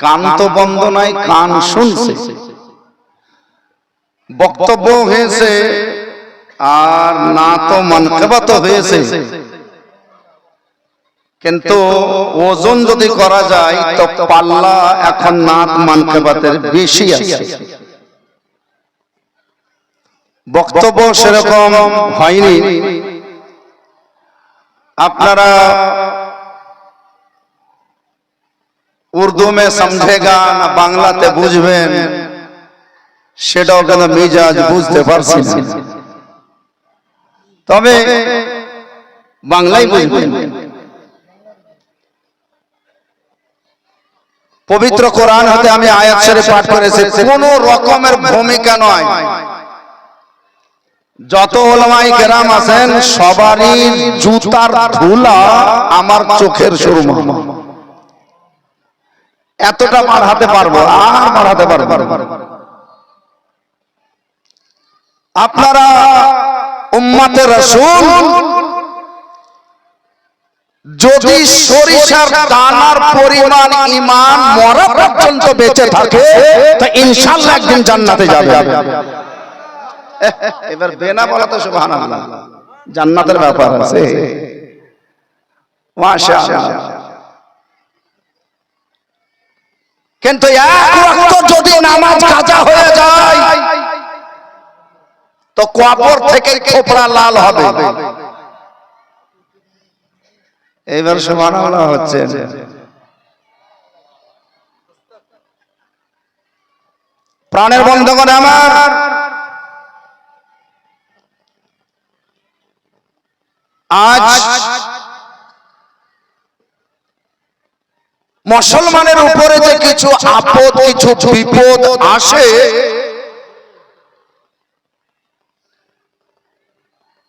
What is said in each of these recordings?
কান তো বন্ধ নয় কান শুনছে। বক্তব্য হয়েছে আর না তো মানকেবাত হয়েছে। কিন্তু ওজন যদি করা যায় তো পাল্লা এখন নাত মানকেবাতের বেশি আছে। বক্তব্য সেরকম হয়নি। আপনারা উর্দু মে সমঝেগা, না বাংলাতে বুঝবেন। সেটাও কেন মেজাজ বুঝতে পারছি তবে বাংলাই বুঝবেন পবিত্র কোরআন হতে আমি আয়াত শরীফ পাঠ করেছি, কোন রকমের ভূমিকা নয়। যত ওলামাই কেরাম আছেন, সবারই জুতার ধুলা আমার চোখের সুরমা। এতটা মারহাতে পারব আর মারহাতে পারব আপনারা উম্মাতে রসুল যদি সরিষার দানার পরিমাণ ইমান মরা পর্যন্ত বেঁচে থাকে তা ইনশাল্লাহ একদিন জান্নাতে যাবে। এবার বেনা বলা তো সুবহানাল্লাহ। জান্নাতের ব্যাপার আছে। মাশাআল্লাহ। কিন্তু এক ওয়াক্ত যদি নামাজ কাজা হয়ে যায়, তো কবর থেকে খোপড়া লাল হবে। এইবার সুবহানাল্লাহ হচ্ছে। প্রাণের বন্ধগণ আমার। আজ মুসলমানের উপরে যে কিছু আপদ, কিছু বিপদ আসে,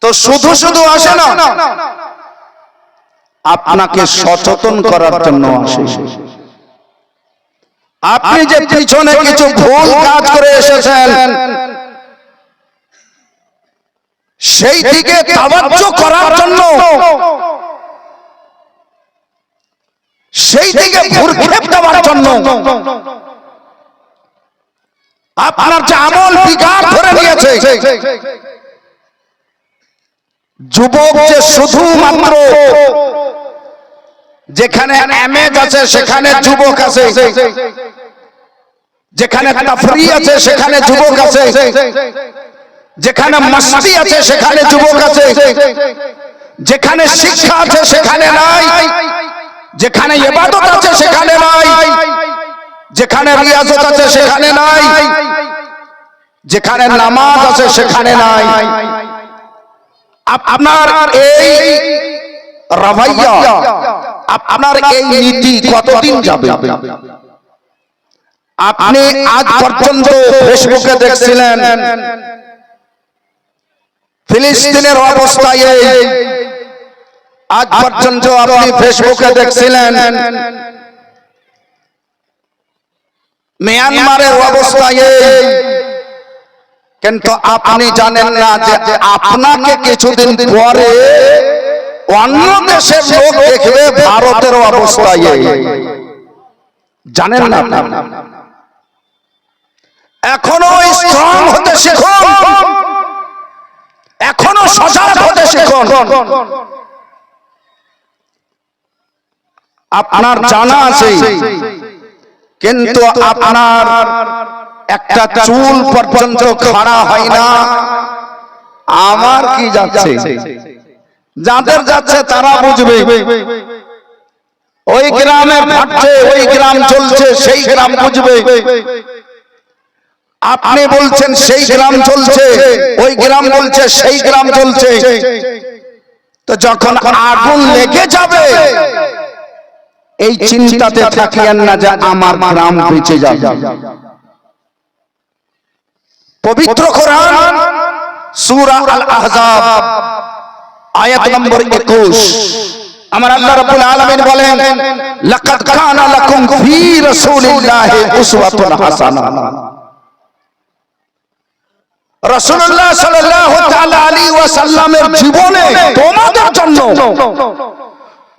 তো শুধু শুধু আসে না, আপনাকে সচেতন করার জন্য আসে। আপনি যে পিছনে কিছু ভুল কাজ করে এসেছেন, সেই দিকে করার জন্য সেই দিকে ভুরক্ষেপ দেওয়ার জন্য আপনার যে আমল বিকার ধরে নিয়েছে যুবক যে শুধুমাত্র যেখানে এমেজ আছে সেখানে যুবক আছে। যেখানে তাফরি আছে সেখানে যুবক আছে। যেখানে মস্তি আছে সেখানে যুবক আছে। যেখানে শিক্ষা আছে সেখানে নাই। যেখানে ইবাদত আছে সেখানে নাই। যেখানে রিয়াজত আছে সেখানে নাই। যেখানে নামাজ আছে সেখানে নাই। আপনার এই রাভাইয়া আপনার এই নীতি কতদিন যাবে? আপনি আজ পর্যন্ত ফেসবুকে দেখছিলেন। ফিলিস্তিনের অবস্থায় এই আজ পর্যন্ত আপনি ফেসবুকে দেখছিলেন। মিয়ানমারের অবস্থায় এই। কিন্তু আপনি জানেন না যে আপনাকে কিছুদিন পরে অন্য দেশের লোক দেখবে ভারতের অবস্থায় এই। জানেন না। এখনও স্ট্রং হতে শিখুন। এখনও সজাগ হতে শিখুন। আপনার জানা আছে। কিন্তু আপনার একটা চুল পর্যন্ত খাড়া হয় না। আমার কি যাচ্ছে? যাদের যাচ্ছে তারা বুঝবে। ওই গ্রামে ফাটছে ওই গ্রাম চলছে সেই গ্রাম বুঝবে। আপনি বলছেন সেই গ্রাম চলছে। ওই গ্রাম বলছে সেই গ্রাম চলছে। তো যখন আগুন লেগে যাবে এই চিন্তাতে থাকিয়েন না যে আমার গ্রাম বেঁচে যাবে। পবিত্র কোরআন সূরা আল আহজাব আয়াত নম্বর 21 আমার আল্লাহ রাব্বুল আলামিন বলেন লাকাদ কানা লাকুম ফি রাসূলিল্লাহি উসওয়াতুন হাসানাহ রাসূলুল্লাহ সাল্লাল্লাহু তাআলা আলাইহি ওয়াসাল্লামের জীবনে তোমাদের জন্য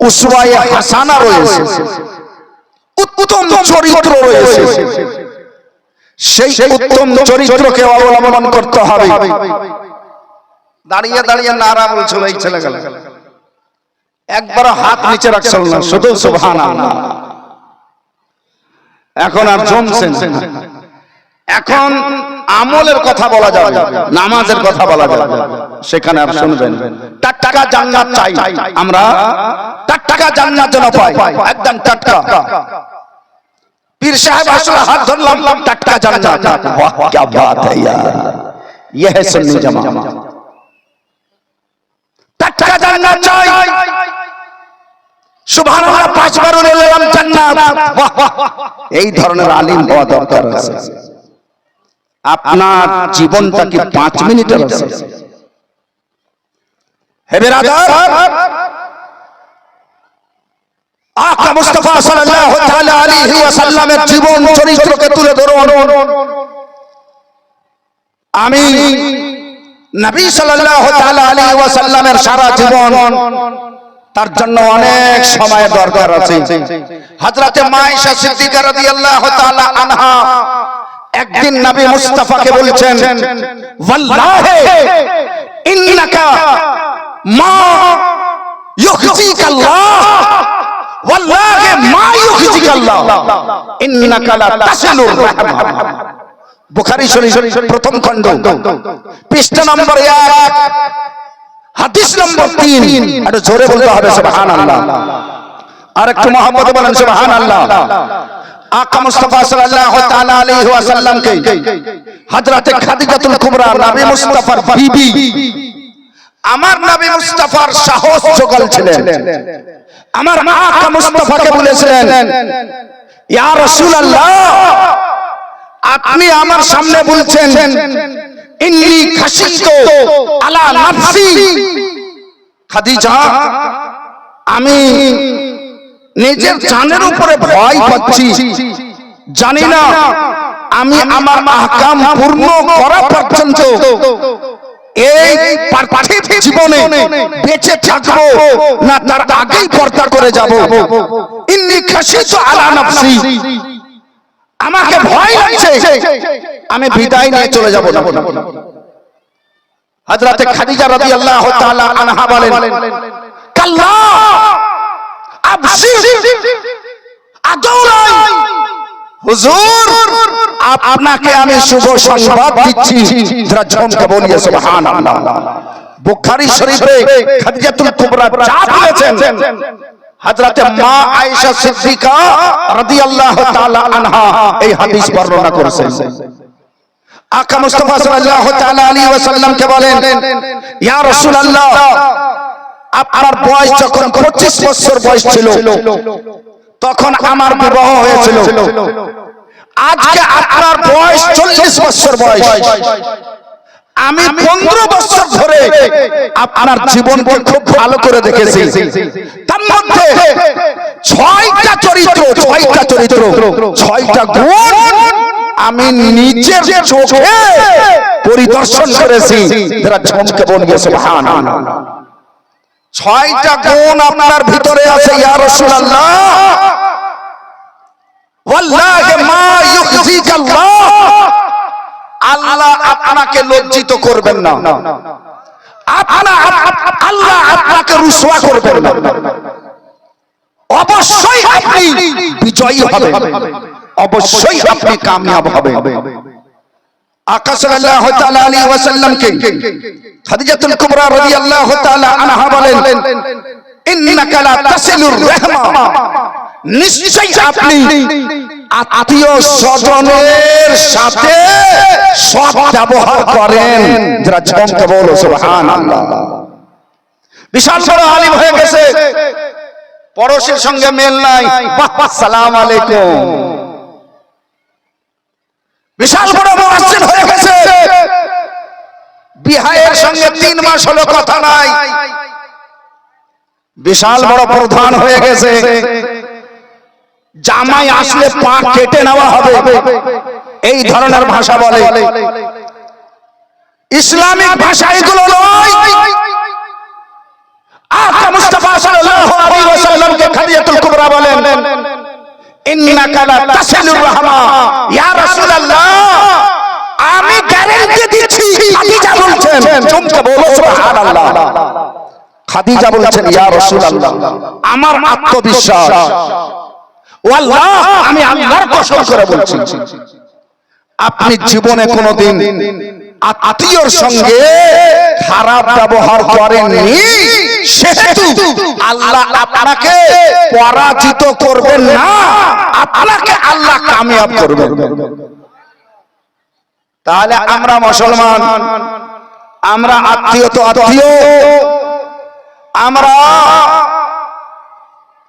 উসওয়ায়ে হাসানা রয়েছে। উত্তম চরিত্র রয়েছে। সেই উত্তম চরিত্রকে অবলম্বন করতে হবে। দাঁড়িয়ে দাঁড়িয়ে নারা বলছিল এই একবার হাত নিচে রাখছিল না শুধু এখন আর জমছেন। এখন আমলের কথা বলা যাবে নামাজের কথা বলা যাবে। সেখানে আর শুনবেন টাটকা জান্নাত চাই। আমরা টাটকা জান্নাত যেন পাই একদম টাটকা পীর সাহেব আসলে হাত ধরলাম টাটকা জান্নাত वाह क्या बात है यार ये है सुन्नी जमा টাটকা জান্নাত চাই সুবহানাল্লাহ পাঁচবার বললাম জান্নাত বাহ, বাহ। এই ধরনের আলিম হওয়া দরকার আছে আপনার জীবনটা কি পাঁচ মিনিটের আছে হে বেরাদার আকা মুস্তাফা সাল্লাল্লাহু তাআলা আলাইহি ওয়াসাল্লামের জীবন চরিত্রকে তুলে ধরুন। আমি নবী সাল্লাল্লাহু তাআলা আলাইহি ওয়াসাল্লামের সারা জীবন তার জন্য অনেক সময় দরকার আছে। হযরতে মায়েশা সিদ্দিকা রাদিয়াল্লাহু তাআলা আনহা একদিন নবী মুস্তাফাকে বলছেন, ওয়াল্লাহি, ইন্নাকা মা ইউখজিকা আল্লাহ ওয়াল্লাহি মা আল্লাহ ইন্নাকা প্রথম খণ্ড, পৃষ্ঠা নম্বর 1 হাদিস নম্বর 3 একটু জোরে বলতে হবে আর একটু বলেন আকা মুস্তাফা সাল্লাল্লাহু তাআলা আলাইহি খাদিজাতুল কুবরা নবী মুস্তাফার বিবি, আমার নবী মুস্তাফার সাহস জোগাল ছিলেন। আমার আকা মুস্তাফাকে বলেছিলেন ইয়া রাসূলুল্লাহ আপনি আমার সামনে বলছেন ইন্নী খাশিতু আলা নাফসি। খাদিজা আমি নিজের জানের উপরে ভয় পাচ্ছি। জানি না আমি আমার আহকাম পূর্ণ করা পর্যন্ত এই পার্থিব জীবনে বেঁচে থাকব না তার আগেই পর্দা করে যাব। ইন্নি খাসিতু আলা নাফসি। আমাকে ভয় লাগছে। আমি বিদায় নিয়ে চলে যাব হযরতে খাদিজা রাদিয়াল্লাহু তাআলা আনহা বলেন কাল্লা আবশির আদৌলাই হুজুর আপনাকে আমি শুভ সংবাদ দিচ্ছি। যারা ঝমকে বলিয়ে সুবহানাল্লাহ। বুখারী শরীফে খাদিজাতুল কুবরা যা বলেছেন হযরতে মা আয়েশা সিদ্দিকা রাদিয়াল্লাহু তাআলা আনহা এই হাদিস বর্ণনা করেছেন। আকা মুস্তাফা সাল্লাল্লাহু তাআলা আলাইহি ওয়াসাল্লাম কে বলেন ইয়া রাসূলুল্লাহ আপনার বয়স যখন 25 বছর বয়স ছিল তখন আমার বিবাহ হয়েছিল। আজকে আপনার বয়স 40 বছর বয়স। আমি পনেরো বছর ধরে আপনার জীবনকে খুব ভালো করে দেখেছি। তার মধ্যে ছয়টা চরিত্র ছয়টা চরিত্র ছয়টা গুণ আমি নিজের চোখে পরিদর্শন করেছি। যারা ঝমকে বলবে সুবহান ছয়টা গুণ আপনার ভিতরে আছে ইয়া রাসূলুল্লাহ। আল্লাহ। আল্লাহ আপনাকে লজ্জিত করবেন না। আল্লাহ আপনাকে রুসওয়া করবেন না। অবশ্যই আপনি বিজয়ী হবেন। অবশ্যই আপনি কামিয়াব হবেন। আকা সাল্লাল্লাহু তাআলা আলাইহি ওয়াসাল্লামকে খাদিজাতুল কুবরা নিশ্চয়ই আপনি আত্মীয় স্বজনের সাথে সৎ ব্যবহার করেন। যারা ঝমকে বলো সুবহানাল্লাহ। বিশাল বড় আলিম হয়ে গেছে। পড়োশের সঙ্গে মেল নাই। সালাম আলাইকুম। বিশাল বড় মুয়াজ্জিন হয়ে গেছে। বিহায়ের সঙ্গে তিন মাস হলো কথা নাই। বিশাল বড় প্রধান হয়ে গেছে। জামাই আসলে পা কেটে নেওয়া হবে। এই ধরনের ভাষা বলে। ইসলামিক ভাষা এগুলো নয়। আকা মুস্তাফা সাল্লাল্লাহু আলাইহি ওয়াসাল্লামকে খাদিজাতুল কুবরা বলেন। ইন্নাকা লা তাসিলুর রাহমা। ইয়া রাসূলুল্লাহ আমি গ্যারান্টি দিচ্ছি। খাদিজা বলছেন। চমকে বলো সুবহানাল্লাহ। খাদিজা বলছেন ইয়া রাসূলুল্লাহ। আমার আত্মবিশ্বাস। আমি আল্লাহর কসম করে বলছি। আপনি জীবনে কোনোদিন আত্মীয়র সঙ্গে খারাপ ব্যবহার করেননি। সেহেতু আল্লাহ আপনাকে পরাজিত করবেন না। আপনাকে আল্লাহ কামিয়াব করবেন। তাহলে আমরা মুসলমান। আমরা আত্মীয় তো আত্মীয় আমরা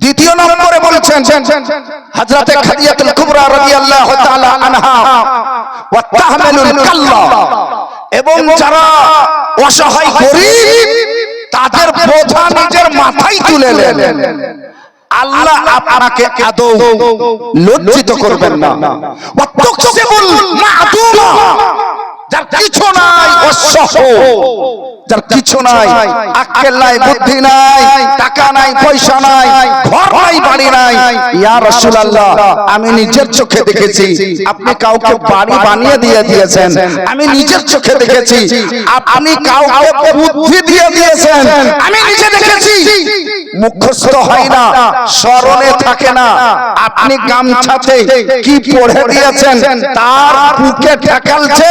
দ্বিতীয় নম্বরে বলেছেন হযরতে খাদিজাতুল কুবরা রাদিয়াল্লাহু তাআলা আনহা ওয়া তাহমিলুল কাল্লা। এবং যারা অসহায় গরিব, তাদের বোঝা নিজের মাথায় তুলে নেন। আল্লাহ আপনাকে আদৌ লজ্জিত করবেন না। ওয়া তুকসিবুল মা'দুমা। যার কিছু নাই অসহ। যার কিছু নাই আক্কেল নাই বুদ্ধি নাই টাকা নাই পয়সা নাই ঘর নাই বাড়ি নাই ইয়া রাসূলুল্লাহ আমি নিজের চোখে দেখেছি আপনি কাউকে বাড়ি বানিয়ে দিয়ে দিয়েছেন আমি নিজের চোখে দেখেছি আপনি কাউকে বুদ্ধি দিয়ে দিয়েছেন আমি নিজে দেখেছি মুখস্থ হয় না স্মরণে থাকে না আপনি গামছাতে কি পড়ে দিয়েছেন তার বুকে ঠেকালছে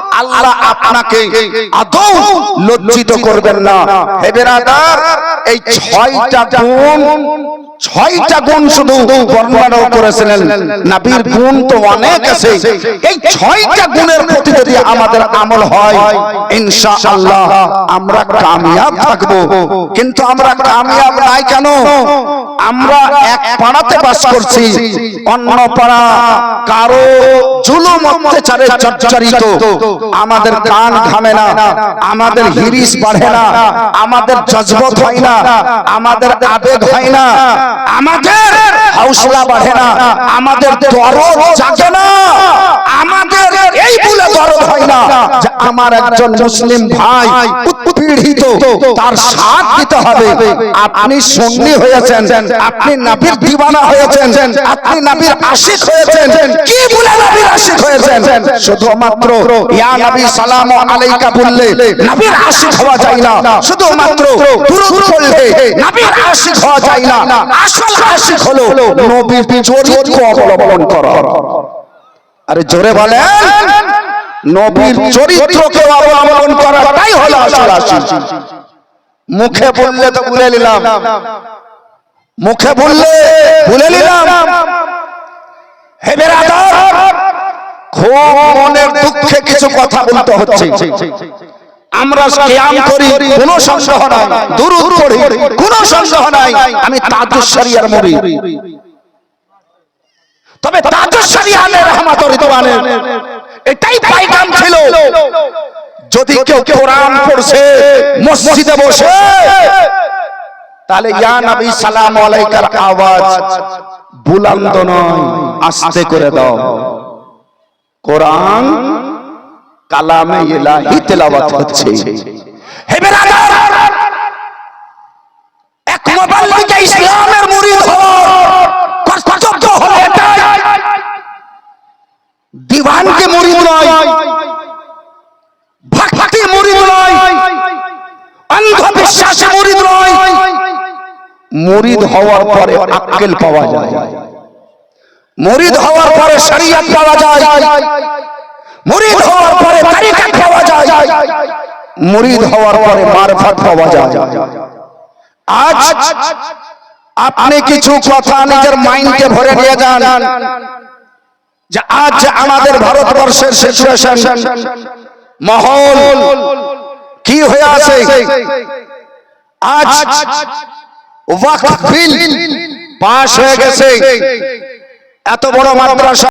আল্লাহ আপনাকে আদৌ লজ্জিত করবেন না। হে বেরাদার, এই ছয়টা গুণ ছয়টা গুণ শুধু বর্ণনা করেছিলেন। নবীর গুণ তো অনেক আছে। এই ছয়টা গুণের প্রতি যদি আমাদের আমল হয়, ইনশাআল্লাহ আমরা কামিয়াব থাকব। কিন্তু আমরা কামিয়াব নাই কেন? আমরা এক পাড়াতে বাস করছি, অন্য পাড়া কারও জুলুম অত্যাচারে জর্জরিত আমাদের কান ঘামে না আমাদের হিরিস বাড়ে না আমাদের জজবত হয় না আমাদের আবেগ হয় না। আমাদের হাউসলা বাড়ে না আমাদের দরদ জাগে না। আমাদের এই বলে দরদ হয় না যে আমার একজন মুসলিম ভাই উৎপীড়িত তার সাথ দিতে হবে। আপনি সুন্নি হয়েছেন আপনি নবীর দিওয়ানা হয়েছেন। আপনি নবীর আশিক হয়েছেন। কি বলে নবীর আশিক হয়েছেন? শুধুমাত্র ইয়া নবী সালাম আলাইকা বললে নবীর আশিক হওয়া যায় না শুধুমাত্র দুরূদ পড়লে নবীর আশিক হওয়া যায় না আসল আশিক হলো নবীর চরিত্র অবলম্বন করা। আরে জোরে বলেন। নবীর চরিত্রকে অবলম্বন করাটাই হলো আসল আশিক। মুখে বললে তো ভুলে নিলাম। মুখে বললে ভুলে নিলাম। হে বেরাদার! খুব মনের দুঃখে কিছু কথা বলতে হচ্ছে। আমরা কিয়াম করি কোনো সন্দেহ নাই। দুরূদ পড়ি কোনো সন্দেহ নাই। আমি তাজুস শরিয়ার তবে তাজুস শরিয়ানের রহমাত রিদওয়ানের এটাই পাইগাম ছিল। যদি কেউ কেউ কোরআন পড়ছে মসজিদে বসে তাহলে ইয়া নবী সালাম আলাইকার আওয়াজ বুলন্দ নয় আস্তে করে দাও। কোরআন কালামে ইলাহি তেলাওয়াত হচ্ছে। হে বেরাদার! এক মুবাল্লিগে ইসলামের murid হওয়ার কর্তব্য হলো এটাই। দিওয়ানকে murid নয় ভক্তির murid নয় অন্ধ অন্ধবিশ্বাসে murid নয়। murid হওয়ার পরে আকল পাওয়া যায়। মুরিদ হওয়ার পরে শরিয়ত পাওয়া যায়। মুরিদ হওয়ার পরে তরিকত পাওয়া যায়। মুরিদ হওয়ার পরে মারফত পাওয়া যায়। আজ আপনি কিছু কথা নিজের মাইন্ডে ভরে নিয়ে যান। যে আজ আমাদের ভারতবর্ষের সিচুয়েশন মহল কি হয়ে আছে? আজ ওয়াকফ বিল পাশ হয়ে গেছে। এত বড় মাদ্রাসা